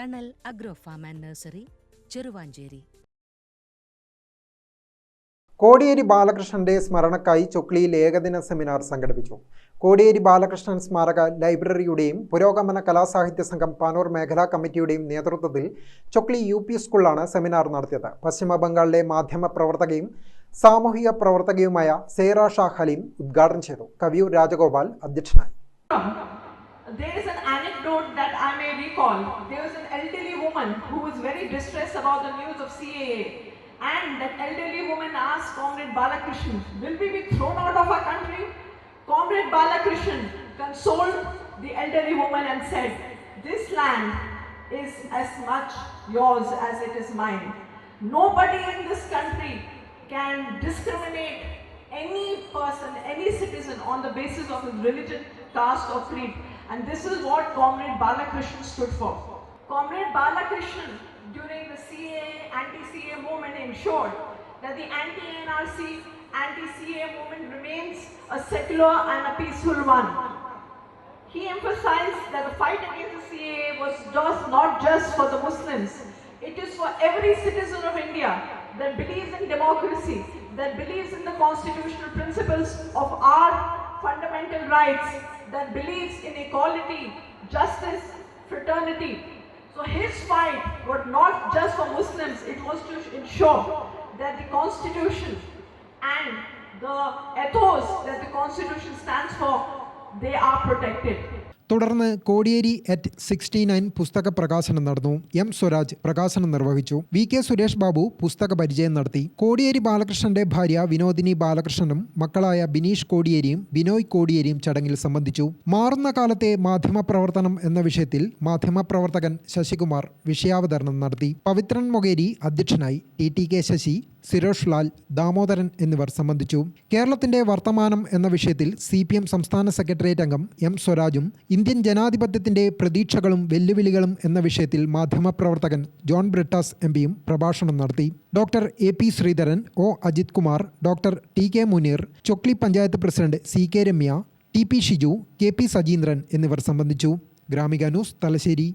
Thanal agro farm and nursery Cheruvanchery. Kodiyeri ബാലകൃഷ്ണന്റെ സ്മരണക്കായി ചൊക്ലിയിൽ ഏകദിന സെമിനാർ സംഘടിപ്പിച്ചു. കോടിയേരി ബാലകൃഷ്ണൻ സ്മാരക ലൈബ്രറിയുടെയും പുരോഗമന കലാസാഹിത്യ സംഘം പാനൂർ മേഖലാ കമ്മിറ്റിയുടെയും നേതൃത്വത്തിൽ ചൊക്ലി യു പി സ്കൂളിലാണ് സെമിനാർ നടത്തിയത്. പശ്ചിമ ബംഗാളിലെ മാധ്യമ പ്രവർത്തകയും സാമൂഹിക പ്രവർത്തകയുമായ സേറ ഷാ ഹലീം ഉദ്ഘാടനം ചെയ്തു. കവിയൂർ രാജഗോപാൽ അധ്യക്ഷനായി. There was an elderly woman who was very distressed about the news of CAA. And that elderly woman asked Comrade Balakrishnan, Will we be thrown out of our country? Comrade Balakrishnan consoled the elderly woman and said, This land is as much yours as it is mine. Nobody in this country can discriminate any person, any citizen on the basis of his religion, caste, or creed. And this is what Comrade Balakrishnan stood for. Comrade Balakrishnan, during the CA, anti-CA movement, ensured that the anti-NRC, anti-CA movement remains a secular and a peaceful one. He emphasized that the fight against the CAA was just not just for the Muslims. It is for every citizen of India that believes in democracy, that believes in the constitutional principles of our fundamental rights, that believes in equality, justice, fraternity. So his fight was not just for Muslims, it was to ensure that the constitution and the ethos that the constitution stands for, they are protected. തുടർന്ന് Kodiyeri at sixty nine പുസ്തക പ്രകാശനം നടന്നു. M Swaraj പ്രകാശനം നിർവഹിച്ചു. V K Suresh Babu പുസ്തക പരിചയം നടത്തി. കോടിയേരി ബാലകൃഷ്ണന്റെ ഭാര്യ വിനോദിനി ബാലകൃഷ്ണനും മക്കളായ ബിനീഷ് കോടിയേരിയും ബിനോയ് കോടിയേരിയും ചടങ്ങിൽ സംബന്ധിച്ചു. മാറുന്ന കാലത്തെ മാധ്യമപ്രവർത്തനം എന്ന വിഷയത്തിൽ മാധ്യമപ്രവർത്തകൻ ശശികുമാർ വിഷയാവതരണം നടത്തി. പവിത്രൻ മൊകേരി അധ്യക്ഷനായി. T. T. K. Sasi Sirosh Lal Damodaran എന്നിവർ സംബന്ധിച്ചു. കേരളത്തിന്റെ വർത്തമാനം എന്ന വിഷയത്തിൽ സി പി എം സംസ്ഥാന സെക്രട്ടേറിയറ്റ് അംഗം എം സ്വരാജും ഇന്ത്യൻ ജനാധിപത്യത്തിന്റെ പ്രതീക്ഷകളും വെല്ലുവിളികളും എന്ന വിഷയത്തിൽ മാധ്യമപ്രവർത്തകൻ ജോൺ ബ്രിട്ടാസ് എം പിയും പ്രഭാഷണം നടത്തി. Doctor A P Sreedharan O Ajith Kumar doctor T K Muneer Chokli panchayat president C K Ramya T P Shiju K P Sajeendran എന്നിവർ സംബന്ധിച്ചു. Gramika news Thalassery.